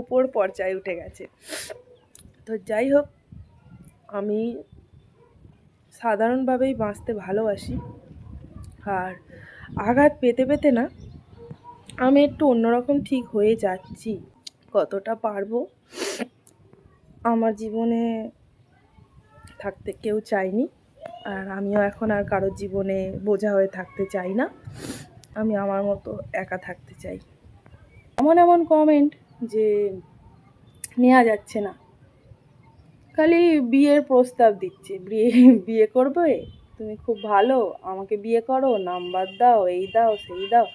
উপর পর্যায়ে উঠে গেছে। তো যাই হোক, আমি সাধারণভাবেই বাঁচতে ভালোবাসি। আর আঘাত পেতে পেতে না, আমি একটু অন্যরকম ঠিক হয়ে যাচ্ছি। কতটা পারব আমার জীবনে থাকতে কেউ চায়নি। আর আমিও এখন আর কারোর জীবনে বোঝা হয়ে থাকতে চাই না। আমি আমার মতো একা থাকতে চাই। এমন এমন কমেন্ট যে নেওয়া যাচ্ছে না। খালি বিয়ের প্রস্তাব দিচ্ছে, বিয়ে বিয়ে করবে? তুমি খুব ভালো, আমাকে বিয়ে করো, নাম্বার দাও, এই দাও, সেই দাও।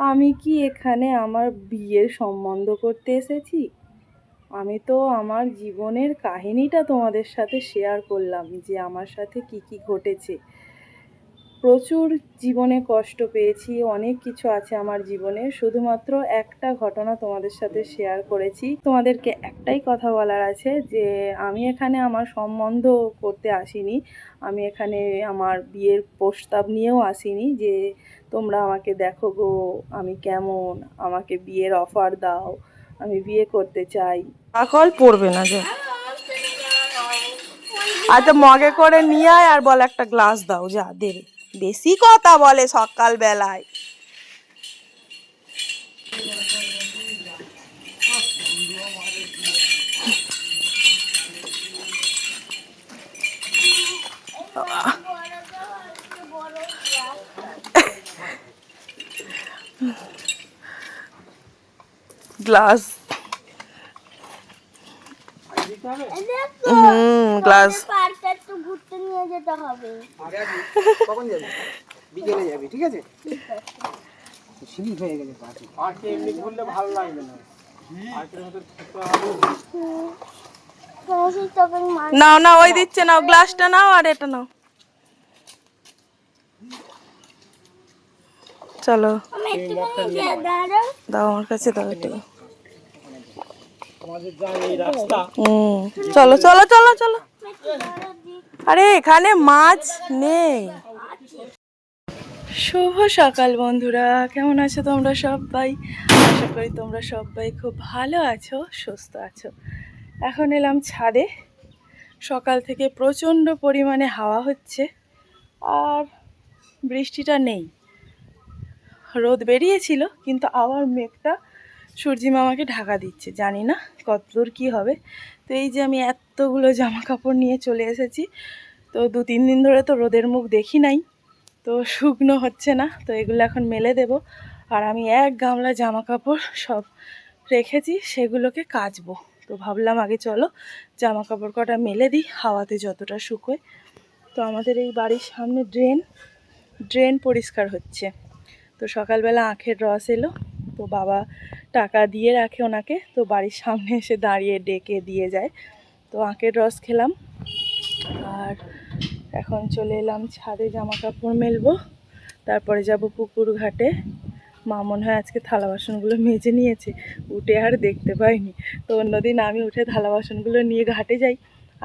আমি কি এখানে আমার বিয়ের সম্বন্ধ করতে এসেছি? আমি তো আমার জীবনের কাহিনীটা তোমাদের সাথে শেয়ার করলাম যে আমার সাথে কি কি ঘটেছে। প্রচুর জীবনে কষ্ট পেয়েছি, অনেক কিছু আছে আমার জীবনে। শুধুমাত্র একটা ঘটনা তোমাদের সাথে শেয়ার করেছি। তোমাদেরকে একটাই কথা বলার আছে যে, আমি এখানে আমার সম্বন্ধ করতে আসিনি। আমি এখানে আমার বিয়ের প্রস্তাব নিয়েও আসিনি যে, তোমরা আমাকে দেখো গো, আমি কেমন? আমাকে বিয়ের অফার দাও। আমি বিয়ে করতে চাই। আকল পড়বে না যে। আচ্ছা মগে করে নিয়ে আয় আর বল একটা গ্লাস দাও। যা দেবে বেশি কথা বলে সকাল বেলায় গ্লাস। হুম গ্লাস পার্কটা একটু ঘুরতে নিয়ে যেতে হবে। কখন যাবি? বিকেলে যাবি ঠিক আছে? হয়ে গেছে পার্কে পার্কে এমনি ঘুরলে ভালো লাগবে না? নাও না ওই দিচ্ছে নাও গ্লাসটা নাও আর এটা নাও। চলো। দাও আমার কাছে দাও এটা। চলো চলো চলো চলো। আরে, এখানে মাছ নেই। শুভ সকাল বন্ধুরা, কেমন আছো তোমরা সবাই? আশা করি তোমরা সবাই খুব ভালো আছো, সুস্থ আছো। এখন এলাম ছাদে। সকাল থেকে প্রচণ্ড পরিমাণে হাওয়া হচ্ছে, আর বৃষ্টিটা নেই। রোদ বেরিয়েছিল, কিন্তু আবার মেঘটা সূর্যি মামাকে ঢাকা দিচ্ছে, জানি না কতদূর কী হবে। তো এই যে আমি এতগুলো জামা কাপড় নিয়ে চলে এসেছি। তো দু, তিন দিন ধরে তো রোদের মুখ দেখি নাই। তো শুকনো হচ্ছে না, তো এগুলো এখন মেলে দেব। আর আমি এক গামলা জামা কাপড় সব রেখেছি, সেগুলোকে কাচবো। তো ভাবলাম আগে চলো জামা কাপড় কটা মেলে দিই, হাওয়াতে যতটা শুকোয়। তো আমাদের এই বাড়ির সামনে ড্রেন ড্রেন পরিষ্কার হচ্ছে। তো সকালবেলা আখের রস এলো, তো বাবা টাকা দিয়ে রাখে ওনাকে। তো বাড়ির সামনে এসে দাঁড়িয়ে ডেকে দিয়ে যায়। তো আখের রস খেলাম। আর এখন চলে এলাম ছাদে জামা কাপড় মেলবো। তারপরে যাব পুকুর ঘাটে। মা মনে হয় আজকে থালা বাসনগুলো মেজে নিয়েছে। উঠে আর দেখতে পাইনি। তো অন্যদিন আমি উঠে থালা বাসনগুলো নিয়ে ঘাটে যাই।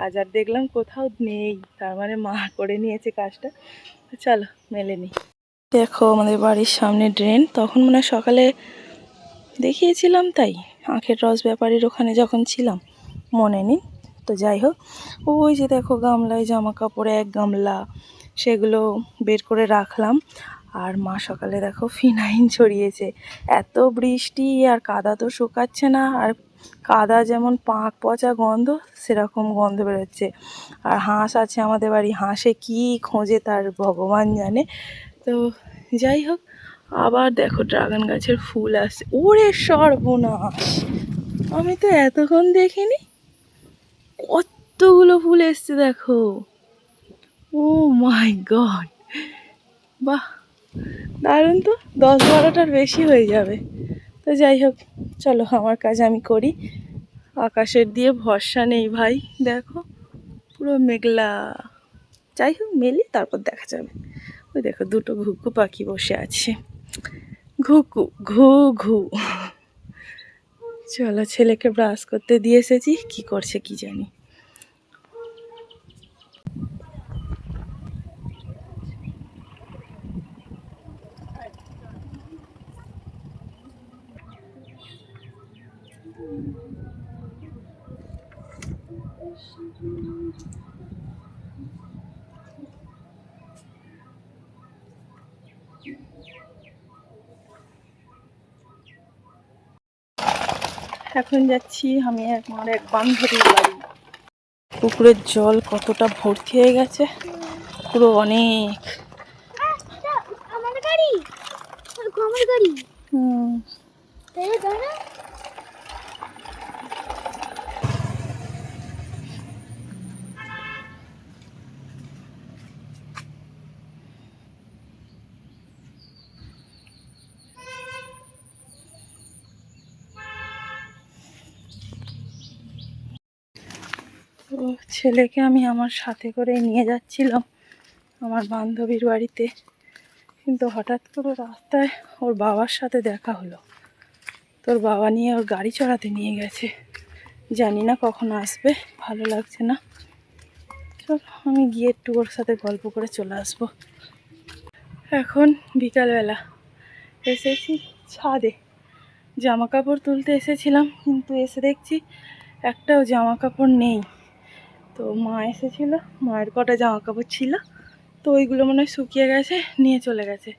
আজ আর দেখলাম কোথাও নেই। তার মানে মা করে নিয়েছে কাজটা। চলো, মেলে নিই দেখো আমাদের বাড়ির সামনে ড্রেন। তখন মনে সকালে দেখিয়েছিলাম তাই। আখের রস ব্যাপারীর ওখানে যখন ছিলাম, মনে নেই। তো যাই হোক, ওই যে দেখো গামলায় জামা কাপড় এক গামলা, সেগুলো বের করে রাখলাম। আর মা সকালে দেখো ফিনাইন ছড়িয়েছে। এত বৃষ্টি, আর কাদা তো শুকাচ্ছে না, আর কাদা যেমন পাঁক পচা গন্ধ, সেরকম গন্ধ বেরোচ্ছে। আর হাঁস আছে আমাদের বাড়ি, হাঁসে কি খোঁজে তার ভগবান জানে। তো যাই হোক, আবার দেখো ড্রাগন গাছের ফুল আসছে। ওরে সর্বনাশ! আমি তো এতক্ষণ দেখিনি। কতগুলো ফুল এসছে দেখো। Oh my god. বাহ, দারুণ তো। দশ বারোটার বেশি হয়ে যাবে। তো যাই হোক, চলো আমার কাজ আমি করি। আকাশের দিয়ে ভরসা নেই ভাই, দেখো। পুরো মেঘলা। যাই হোক, মেলি তারপর দেখা যাবে। ওই দেখো দুটো ঘুঘু পাখি বসে আছে। ঘুঘু ঘু ঘু চলো ছেলেকে ব্রাশ করতে দিয়ে এসেছি কি করছে কি জানি। এখন যাচ্ছি আমি এক- আমার এক বান্ধবীর বাড়ি। পুকুরের জল কতটা ভর্তি হয়ে গেছে পুরো অনেক। গাড়ি। হুম, ছেলেকে আমি আমার সাথে করে নিয়ে যাচ্ছিলাম আমার বান্ধবীর বাড়িতে। কিন্তু হঠাৎ করে রাস্তায় ওর বাবার সাথে দেখা হলো। তোর বাবা নিয়ে ওর গাড়ি চড়াতে নিয়ে গেছে। জানি না কখন আসবে, ভালো লাগছে না। চল, আমি গিয়ে একটু ওর সাথে গল্প করে চলে আসব। এখন বিকালবেলা এসেছি ছাদে। জামা কাপড় তুলতে এসেছিলাম, কিন্তু এসে দেখছি একটাও জামা কাপড় নেই। তো মা এসেছিল, মায়ের কটা জামা কাপড় ছিল, তো ওইগুলো মনে হয় শুকিয়ে গেছে, নিয়ে চলে গেছে।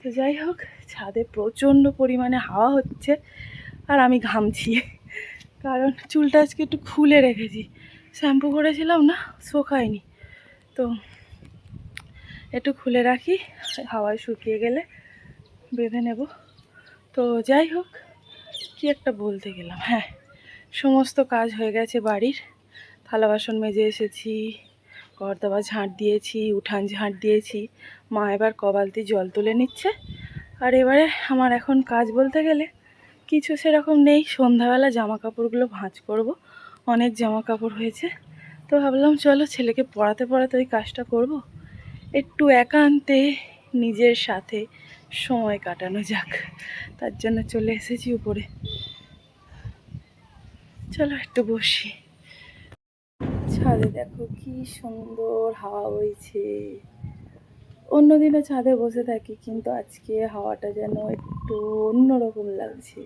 তো যাই হোক, ছাদে প্রচণ্ড পরিমাণে হাওয়া হচ্ছে আর আমি ঘামছি। কারণ চুলটা আজকে একটু খুলে রেখেছি। শ্যাম্পু করেছিলাম না, শোকায়নি। তো একটু খুলে রাখি, হাওয়ায় শুকিয়ে গেলে বেঁধে নেব। তো যাই হোক, কি একটা বলতে গেলাম হ্যাঁ সমস্ত কাজ হয়ে গেছে বাড়ির। থালা বাসন মেজে এসেছি ঘর দাবার ঝাঁট দিয়েছি, উঠান ঝাঁট দিয়েছি। মা এবার কবালতি জল তুলে নিচ্ছে। আর এবারে আমার এখন কাজ বলতে গেলে কিছু সেরকম নেই। সন্ধ্যাবেলা জামা কাপড়গুলো ভাঁজ করব। অনেক জামা কাপড় হয়েছে। তো ভাবলাম, চলো ছেলেকে পড়াতে পড়াতে ওই কাজটা করব। একটু একান্তে নিজের সাথে সময় কাটানো যাক। তার জন্য চলে এসেছি উপরে। চলো একটু বসি। ছাদে দেখো কি সুন্দর হাওয়া বইছে। অন্যদিনও ছাদে বসে থাকি, কিন্তু আজকে হাওয়াটা যেন একটু অন্যরকম লাগছে।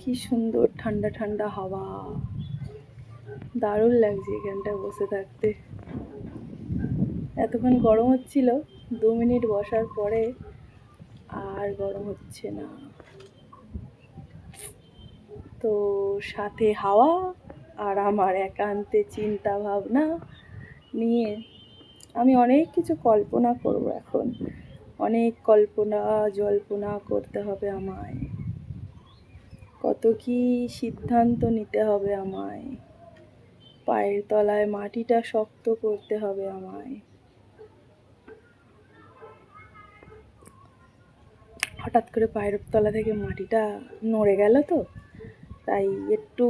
কি সুন্দর ঠান্ডা ঠান্ডা হাওয়া। দারুণ লাগছে এখানটায় বসে থাকতে। এতক্ষণ গরম হচ্ছিল, দু মিনিট বসার পরে আর গরম হচ্ছে না। তো সাথে হাওয়া আর আমার একান্তে চিন্তা ভাবনা নিয়ে আমি অনেক কিছু কল্পনা করব এখন। অনেক কল্পনা, জল্পনা করতে হবে আমায়। কত কি সিদ্ধান্ত নিতে হবে আমায়। পায়ের তলায় মাটিটা শক্ত করতে হবে আমায়। হঠাৎ করে পায়ের তলা থেকে মাটিটা নড়ে গেল তো, তাই একটু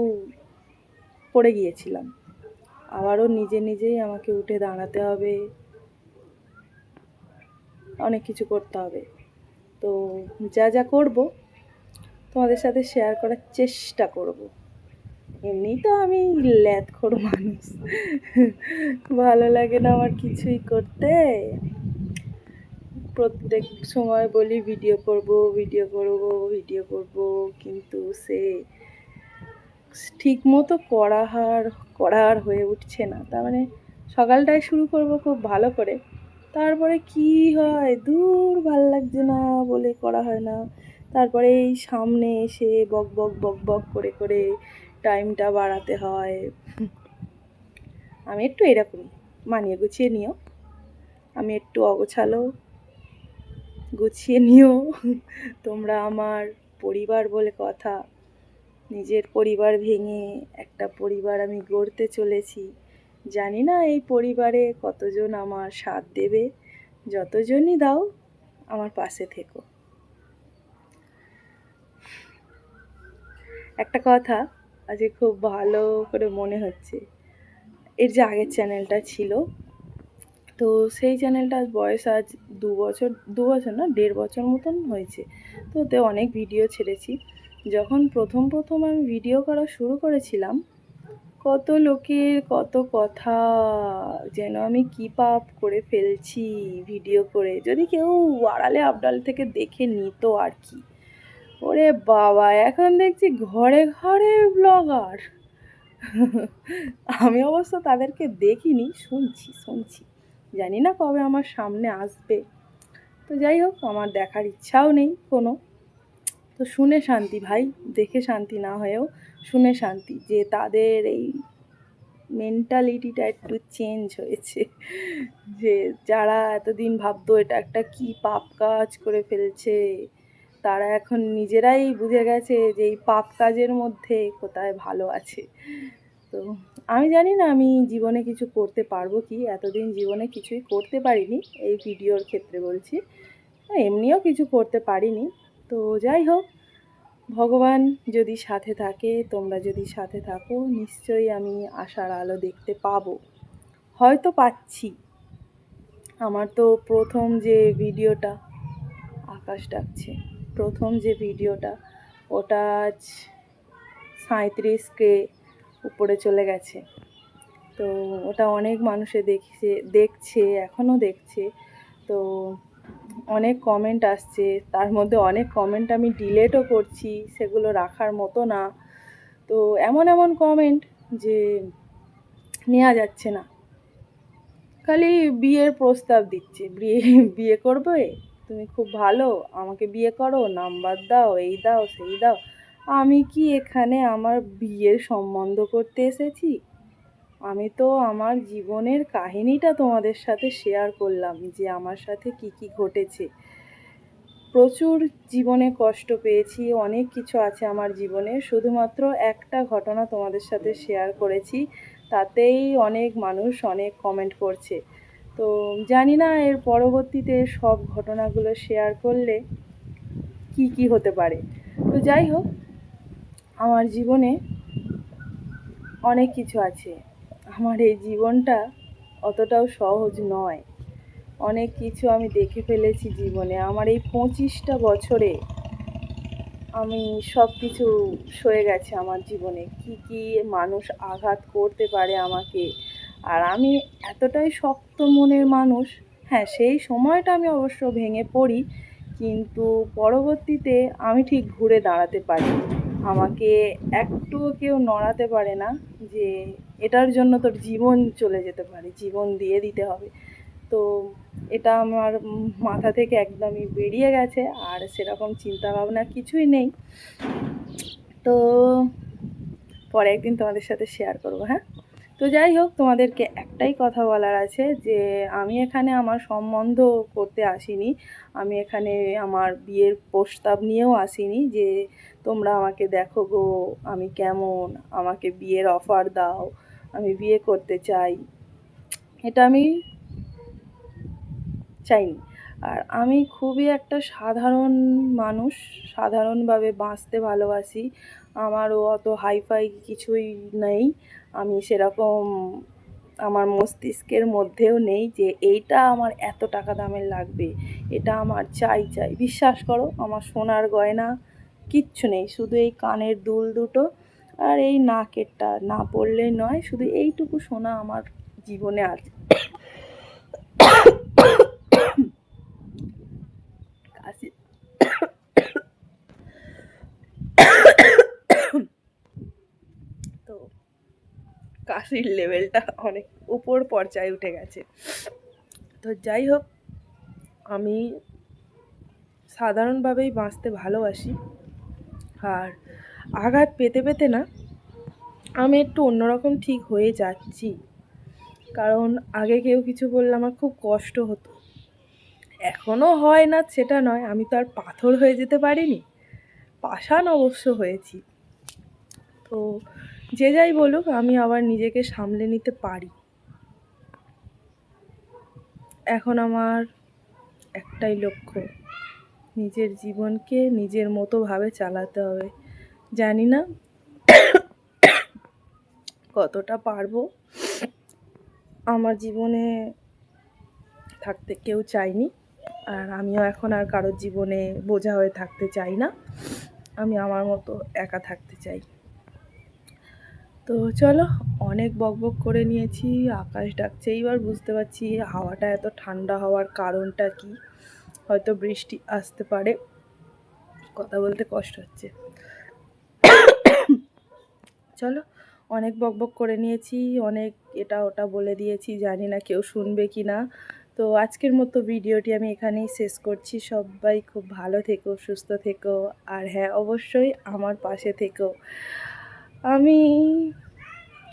পড়ে গিয়েছিলাম। আবারও নিজে নিজেই আমাকে উঠে দাঁড়াতে হবে। অনেক কিছু করতে হবে। তো যা যা করব, তোমাদের সাথে শেয়ার করার চেষ্টা করব। এমনি তো আমি ল্যাথখোর মানুষ। ভালো লাগে না আমার কিছুই করতে। প্রত্যেক সময় বলি, ভিডিও করব ভিডিও করব ভিডিও করব। কিন্তু সে ঠিক মতো করা আর করা আর হয়ে উঠছে না। তার মানে সকালটায় শুরু করব খুব ভালো করে। তারপরে কি হয়? দূর ভালো লাগছে না বলে করা হয় না। তারপরে এই সামনে এসে বক বক বক বক করে করে টাইমটা বাড়াতে হয়। আমি একটু এরকম, মানিয়ে গুছিয়ে নিও। আমি একটু অগোছালো, গুছিয়ে নিও। তোমরা আমার পরিবার বলে কথা। নিজের পরিবার ভেঙে একটা পরিবার আমি গড়তে চলেছি। জানি না এই পরিবারে কতজন আমার সাথ দেবে, যতজনই দাও, আমার পাশে থেকো। একটা কথা, আজকে খুব ভালো করে মনে হচ্ছে। এর যে আগের চ্যানেলটা ছিল, তো সেই চ্যানেলটার বয়স আজ দু বছর দু বছর না, দেড় বছর মতন হয়েছে। তো ওতে অনেক ভিডিও ছেড়েছি। যখন প্রথম প্রথম আমি ভিডিও করা শুরু করেছিলাম, কত লোকের কত কথা যেন আমি কি পাপ করে ফেলছি ভিডিও করে। যদি কেউ আড়ালে আবডাল থেকে দেখে নিত আর কি। ওরে বাবা, এখন দেখছি ঘরে ঘরে ব্লগার আমি অবশ্য তাদেরকে দেখিনি, শুনছি শুনছি। জানি না কবে আমার সামনে আসবে। তো যাই হোক, আমার দেখার ইচ্ছাও নেই কোনো। তো শুনে শান্তি ভাই, দেখে শান্তি না হয়েও শুনে শান্তি যে তাদের এই মেন্টালিটিটা একটু চেঞ্জ হয়েছে। যে যারা এতদিন ভাবতো এটা একটা কি পাপ কাজ করে ফেলছে, তারা এখন নিজেরাই বুঝে গেছে যে এই পাপ কাজের মধ্যে কোথায় ভালো আছে। তো আমি জানি না আমি জীবনে কিছু করতে পারব কি, এতদিন জীবনে কিছুই করতে পারিনি, এই ভিডিওর ক্ষেত্রে বলছি। এমনিও কিছু করতে পারিনি। তো যাই হোক, ভগবান যদি সাথে থাকে, তোমরা যদি সাথে থাকো, নিশ্চয়ই আমি আশার আলো দেখতে পাবো। হয়তো পাচ্ছি। আমার তো প্রথম যে ভিডিওটা, আকাশ ডাকছে, প্রথম যে ভিডিওটা, ওটা আজ সাঁত্রিশকে উপরে চলে গেছে। তো ওটা অনেক মানুষে দেখছে দেখছে, এখনও দেখছে। তো অনেক কমেন্ট আসছে, তার মধ্যে অনেক কমেন্ট আমি ডিলেটও করছি, সেগুলো রাখার মতো না। তো এমন এমন কমেন্ট যে নেওয়া যাচ্ছে না। খালি বিয়ের প্রস্তাব দিচ্ছে, বিয়ে বিয়ে করবে? তুমি খুব ভালো, আমাকে বিয়ে করো নাম্বার দাও, এই দাও, সেই দাও। আমি কি এখানে আমার বিয়ের সম্বন্ধ করতে এসেছি? আমি তো আমার জীবনের কাহিনীটা তোমাদের সাথে শেয়ার করলাম যে আমার সাথে কি কি ঘটেছে। প্রচুর জীবনে কষ্ট পেয়েছি, অনেক কিছু আছে আমার জীবনে, শুধুমাত্র একটা ঘটনা তোমাদের সাথে শেয়ার করেছি, তাতেই অনেক মানুষ অনেক কমেন্ট করছে। তো জানি না এর পরবর্তীতে সব ঘটনাগুলো শেয়ার করলে কি কি হতে পারে। তো যাই হোক, আমার জীবনে অনেক কিছু আছে। আমার এই জীবনটা অতটাও সহজ নয়। অনেক কিছু আমি দেখে ফেলেছি জীবনে। আমার এই পঁচিশটা বছরে আমি সব কিছু সয়ে গেছে আমার জীবনে। কি কি মানুষ আঘাত করতে পারে আমাকে? আর আমি এতটাই শক্ত মনের মানুষ। হ্যাঁ সেই সময়টা আমি অবশ্য ভেঙে পড়ি, কিন্তু পরবর্তীতে আমি ঠিক ঘুরে দাঁড়াতে পারি। আমাকে একটুও কেউ নড়াতে পারে না যে এটার জন্য তোর জীবন চলে যেতে পারে, জীবন দিয়ে দিতে হবে। তো এটা আমার মাথা থেকে একদমই বেরিয়ে গেছে, আর সেরকম চিন্তাভাবনা কিছুই নেই। তো পরে একদিন তোমাদের সাথে শেয়ার করব হ্যাঁ? তো যাই হোক, তোমাদেরকে একটাই কথা বলার আছে যে, আমি এখানে আমার সম্বন্ধ করতে আসিনি। আমি এখানে আমার বিয়ের প্রস্তাব নিয়েও আসিনি যে, তোমরা আমাকে দেখো গো, আমি কেমন? আমাকে বিয়ের অফার দাও। আমি বিয়ে করতে চাই, এটা আমি চাইনি। আর আমি খুবই একটা সাধারণ মানুষ, সাধারণভাবে বাঁচতে ভালোবাসি, আমারও অত হাইফাই কিছুই নেই, আমি সেরকম আমার মস্তিষ্কের মধ্যেও নেই যে এইটা আমার এত টাকা দামের লাগবে, এটা আমার চাই চাই। বিশ্বাস করো, আমার সোনার গয়না কিচ্ছু নেই, শুধু এই কানের দুল দুটো আর এই নাকেরটা না পড়লেই নয়, শুধু এইটুকু সোনা আমার জীবনে আছে। তো কাশির লেভেলটা অনেক উপর পর্যায়ে উঠে গেছে। তো যাই হোক, আমি সাধারণভাবেই বাঁচতে ভালোবাসি। আর আঘাত পেতে পেতে না আমি একটু অন্যরকম ঠিক হয়ে যাচ্ছি। কারণ আগে কেউ কিছু বললে আমার খুব কষ্ট হতো। এখনও হয় না সেটা নয়, আমি তো আর পাথর হয়ে যেতে পারিনি। পাষাণ অবশ্য হয়েছি। তো যে যাই বলুক, আমি আবার নিজেকে সামলে নিতে পারি। এখন আমার একটাই লক্ষ্য, নিজের জীবনকে নিজের মতোভাবে চালাতে হবে। জানি না। কতটা পারব? আমার জীবনে থাকতে কেউ চায়নি। আর আমিও এখন আর কারোর জীবনে বোঝা হয়ে থাকতে চাই না। আমি আমার মতো একা থাকতে চাই। তো চলো, অনেক বকবক করে নিয়েছি, আকাশ ডাকছে, এইবার বুঝতে পারছি হাওয়াটা এত ঠান্ডা হওয়ার কারণটা কি। হয়তো বৃষ্টি আসতে পারে। কথা বলতে কষ্ট হচ্ছে। চলো, অনেক বকবক করে নিয়েছি, অনেক এটা ওটা বলে দিয়েছি, জানি না কেউ শুনবে কি না। তো আজকের মতো ভিডিওটি আমি এখানেই শেষ করছি। সবাই খুব ভালো থেকো, সুস্থ থেকো, আর হ্যাঁ অবশ্যই আমার পাশে থেকো। আমি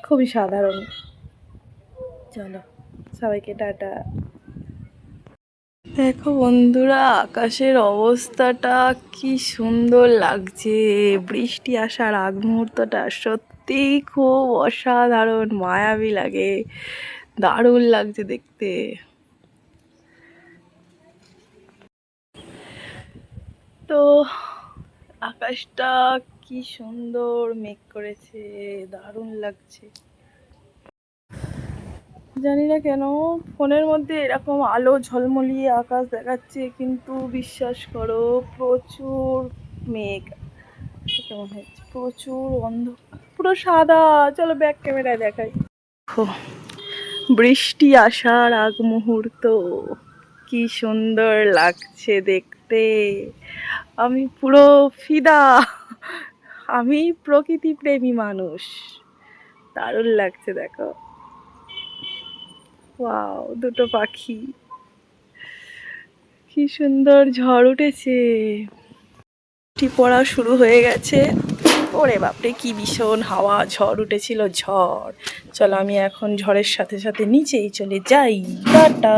খুবই সাধারণ। চলো, সবাইকে টাটা। দেখো বন্ধুরা, আকাশের অবস্থাটা কি সুন্দর লাগছে। বৃষ্টি আসার আগ মুহূর্তটা সত্যি খুব অসাধারণ, মায়াবী লাগে, দারুণ লাগছে দেখতে। তো আকাশটা কি সুন্দর মেঘ করেছে, দারুণ লাগছে। জানি না কেন, ফোনের মধ্যে এরকম আলো ঝলমলিয়ে আকাশ দেখাচ্ছে, কিন্তু বিশ্বাস করো, প্রচুর মেঘ। কেমন হচ্ছে প্রচুর অন্ধ পুরো সাদা। চলো ব্যাক ক্যামেরায় দেখাই। দেখো, বৃষ্টি আসার আগ মুহূর্ত কি সুন্দর লাগছে দেখতে। আমি পুরো ফিদা। আমি প্রকৃতি প্রেমী মানুষ। দারুণ লাগছে দেখো। ওয়াও দুটো পাখি। কি সুন্দর ঝড় উঠেছে। পড়া শুরু হয়ে গেছে। ওরে বাপরে, কি ভীষণ হাওয়া, ঝড় উঠেছিল, ঝড়। চলো আমি এখন ঝড়ের সাথে সাথে নিচেই চলে যাই। টাটা।